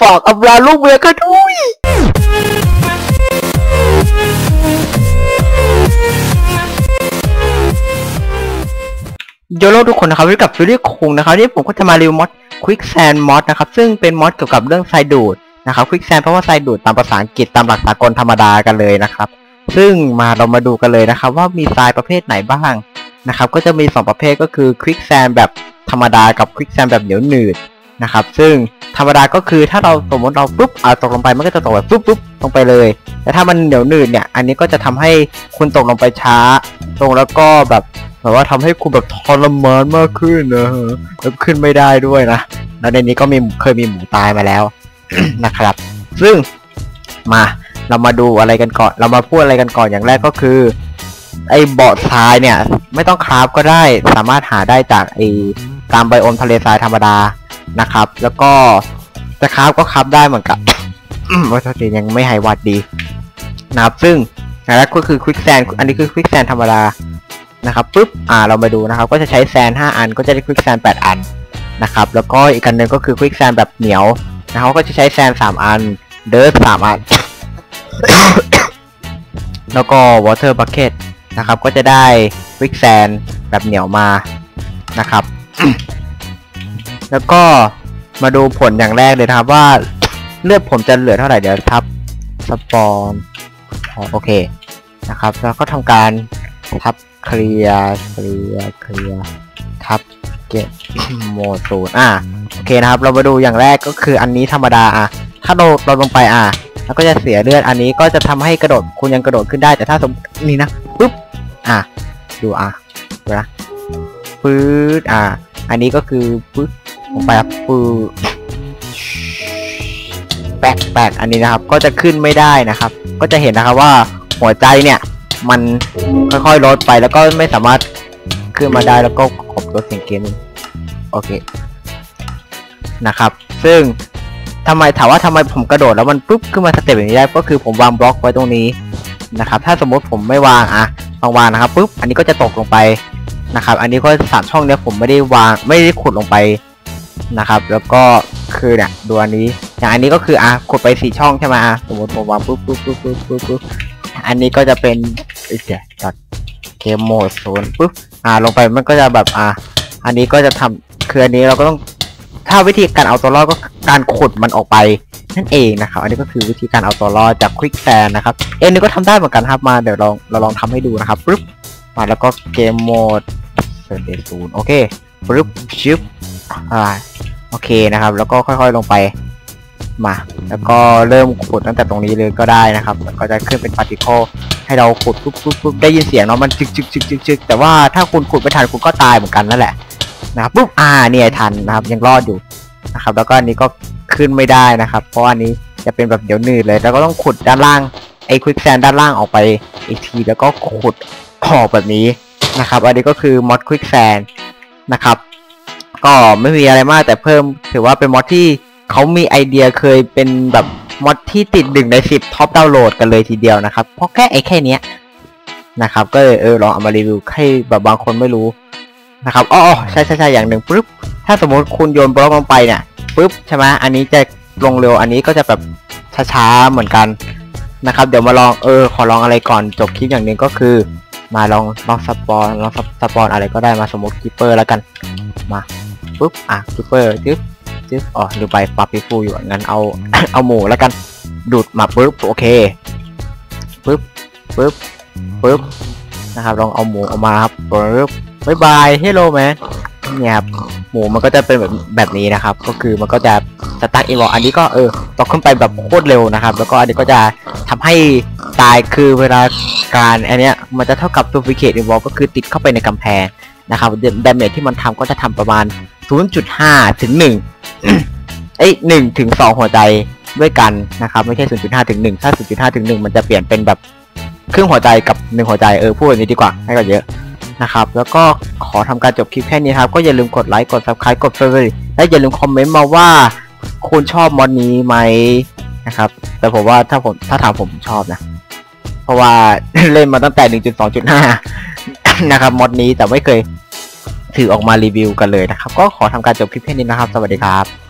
ฝากอำลาลูกเมียกันด้วย โยโลทุกคนนะครับที่กับฟิลลี่คุงนะครับที่ผมก็จะมารีวิวมอด Quick Sand Mod นะครับ ซึ่งเป็นมอดเกี่ยวกับเรื่องทรายดูดนะครับ Quick Sand เพราะว่าทรายดูดตามภาษาอังกฤษตามหลักสากลธรรมดากันเลยนะครับ ซึ่งมาเรามาดูกันเลยนะครับ ว่ามีทรายประเภทไหนบ้างนะครับ ก็จะมี 2 ประเภทก็คือ Quick Sand แบบธรรมดากับ Quick Sand แบบเหนียวหนืด นะครับ ซึ่งธรรมดาก็คือถ้าเราสมมติเราปุ๊บเอาตกลงไปมันก็จะตกแบบปุ๊บปุ๊บลงไปเลย แต่ถ้ามันเหนียวหนืดเนี่ย อันนี้ก็จะทำให้คุณตกลงไปช้า ตรงแล้วก็แบบแบบว่าทำให้คุณแบบทรมานมากขึ้นนะฮะแล้วขึ้นไม่ได้ด้วยนะ แล้วในนี้ก็มีเคยมีหมูตายมาแล้วนะครับ ซึ่งมาเรามาดูอะไรกันก่อน เรามาพูดอะไรกันก่อนอย่างแรกก็คือ ไอเบาะทรายเนี่ย ไม่ต้องคราฟก็ได้สามารถหาได้จากไอตามไบโอมทะเลทรายธรรมดา นะครับ แล้วก็จะคราฟก็คราฟได้เหมือนกับว่าทัศยังไม่หายวัดดีนะครับ ซึ่งอย่างแรกก็คือควิกแซนอันนี้คือควิกแซนธรรมดานะครับปุ๊บอ่าเรามาดูนะครับ ก็จะใช้แซน5 อัน ก็จะได้ควิกแซน8 อันนะครับ แล้วก็อีกอันหนึ่งก็คือควิกแซนแบบเหนียวนะครับก็จะใช้แซน3 อัน เดิร์ส3อัน แล้วก็วอเตอร์บัคเก็ตนะครับ ก็จะได้ควิกแซนแบบเหนียวมานะครับ แล้วก็มาดูผลอย่างแรกเลยครับว่าเลือดผมจะเหลือเท่าไหร่เดี๋ยวทับสปอนโอเคนะครับแล้วก็ทำการทับเคลียร์เคลียร์เคลียร์ทับเก็บโมดศูนอะโอเคนะครับ เรามาดูอย่างแรกก็คืออันนี้ธรรมดาอะถ้าเราเราลงไปอะแล้วก็จะเสียเลือดอันนี้ก็จะทำให้กระโดดคุณยังกระโดดขึ้นได้แต่ถ้าสมนี่นะปุ๊บอะดูอะดูนะปื๊ดอะอันนี้ก็คือปึ๊บ ลงไปครับปื๊ดแปลกแปลกอันนี้นะครับ ก็จะขึ้นไม่ได้นะครับ ก็จะเห็นนะครับว่าหัวใจเนี่ย มันค่อยๆลดไปแล้วก็ไม่สามารถขึ้นมาได้แล้วก็ขบลดเสียงเกมโอเคนะครับ ซึ่งทำไมถามว่าทำไมผมกระโดดแล้วมันปุ๊บขึ้นมาสเต็ปอย่างนี้ได้ก็คือผมวางบล็อกไว้ตรงนี้นะครับ ถ้าสมมติผมไม่วางอะลองวางนะครับปุ๊บอันนี้ก็จะตกลงไปนะครับ อันนี้ก็สามช่องเนี้ยผมไม่ได้วางไม่ได้ขุดลงไป นะครับ แล้วก็คือเนี่ยดูอันนี้ อย่างอันนี้ก็คืออะขุดไปสี่ช่องใช่ไหมอะสมมติผมวางปุ๊บปุ๊บปุ๊บปุ๊บปุ๊บปุ๊บอันนี้ก็จะเป็นเอ้เดี๋ยวดอทเกมโหมดศูนปุ๊บอ่าลงไปมันก็จะแบบอะอันนี้ก็จะทำคืออันนี้เราก็ต้องถ้าวิธีการเอาตัวรอดก็การขุดมันออกไปนั่นเองนะครับ อันนี้ก็คือวิธีการเอาตัวรอดจากควิกแซนนะครับ เอ็นนี่ก็ทำได้เหมือนกันครับมาเดี๋ยวลองเราลองทำให้ดูนะครับปึ๊บมาแล้วก็เกมโหมดเซอร์เดศูนโอเคปึ๊บชิป อ่าโอเคนะครับ แล้วก็ค่อยๆลงไปมา แล้วก็เริ่มขุดตั้งแต่ตรงนี้เลยก็ได้นะครับก็จะขึ้นเป็นพาร์ติเคิลให้เราขุดปุ๊บปุ๊บปุ๊บได้ยินเสียงเนาะมันจึกจึกจึกจึกจึกแต่ว่าถ้าคุณขุดไม่ทันคุณก็ตายเหมือนกันนั่นแหละนะครับปุ๊บอ่าเนี่ยทันนะครับยังรอดอยู่นะครับ แล้วก็อันนี้ก็ขึ้นไม่ได้นะครับ เพราะอันนี้จะเป็นแบบเดี๋ยวหนืดเลย แล้วก็ต้องขุดด้านล่างไอ้ควิกแซนด้านล่างออกไปอีกทีแล้วก็ขุดออกแบบนี้นะครับ อันนี้ก็คือมอดควิกแซนนะครับ ก็ไม่มีอะไรมากแต่เพิ่มถือว่าเป็นมอดที่เขามีไอเดียเคยเป็นแบบมอดที่ติดหนึ่งในสิบท็อปดาวน์โหลดกันเลยทีเดียวนะครับ เพราะแค่ไอแค่เนี้ยนะครับ ก็เลยเออลองเอามารีวิวให้แบบบางคนไม่รู้นะครับอ๋ออ๋อใช่ใช่ใช่อย่างหนึ่งปุ๊บถ้าสมมติคุณโยนบล็อกลงไปเนี่ยปุ๊บใช่ไหมอันนี้จะลงเร็วอันนี้ก็จะแบบช้าๆเหมือนกันนะครับ เดี๋ยวมาลองเออขอลองอะไรก่อนจบคลิปอย่างหนึ่งก็คือ มาลองลองสปอนลองสปอนอะไรก็ได้มาสมมติกิปเปอร์แล้วกันมา ปุ๊บอะกิปเปอร์จึ๊บจึ๊บอ๋อหรือใบปาปิฟูอยู่งั้นเอาเอาหมูแล้วกันดูดมาปุ๊บโอเคปุ๊บปุ๊บปุ๊บนะครับลองเอาหมูออกมาครับปุ๊บบายบายเฮลโลแมนเนี่ยครับหมูมันก็จะเป็นแบบแบบนี้นะครับ ก็คือมันก็จะสตาร์ทอีวอลอันนี้ก็เออตกขึ้นไปแบบโคตรเร็วนะครับ แล้วก็อันนี้ก็จะทำให้ตายคือเวลาการอันเนี้ยมันจะเท่ากับซูฟิเคตอีวอลก็คือติดเข้าไปในกำแพง นะครับดาเมจที่มันทำก็จะทำประมาณ 0.5 ถึง 1 เอ้ย1ถึง 2 หัวใจด้วยกันนะครับ ไม่ใช่ 0.5 ถึง 1 ถ้า 0.5 ถึง 1 มันจะเปลี่ยนเป็นแบบครึ่งหัวใจกับ 1 หัวใจเออพูดแบบนี้ดีกว่าให้ก่อนเยอะนะครับ แล้วก็ขอทำการจบคลิปแค่นี้ครับ ก็อย่าลืมกดไลค์กด subscribe กด favorite และอย่าลืมคอมเมนต์มาว่าคุณชอบมอดนี้ไหมนะครับ แต่ผมว่าถ้าผมถ้าถามผมชอบนะ เพราะว่าเล่นมาตั้งแต่ 1.2.5 นะครับมอดนี้แต่ไม่เคย ถือออกมารีวิวกันเลยนะครับ ก็ขอทำการจบคลิปแค่นี้นะครับ สวัสดีครับ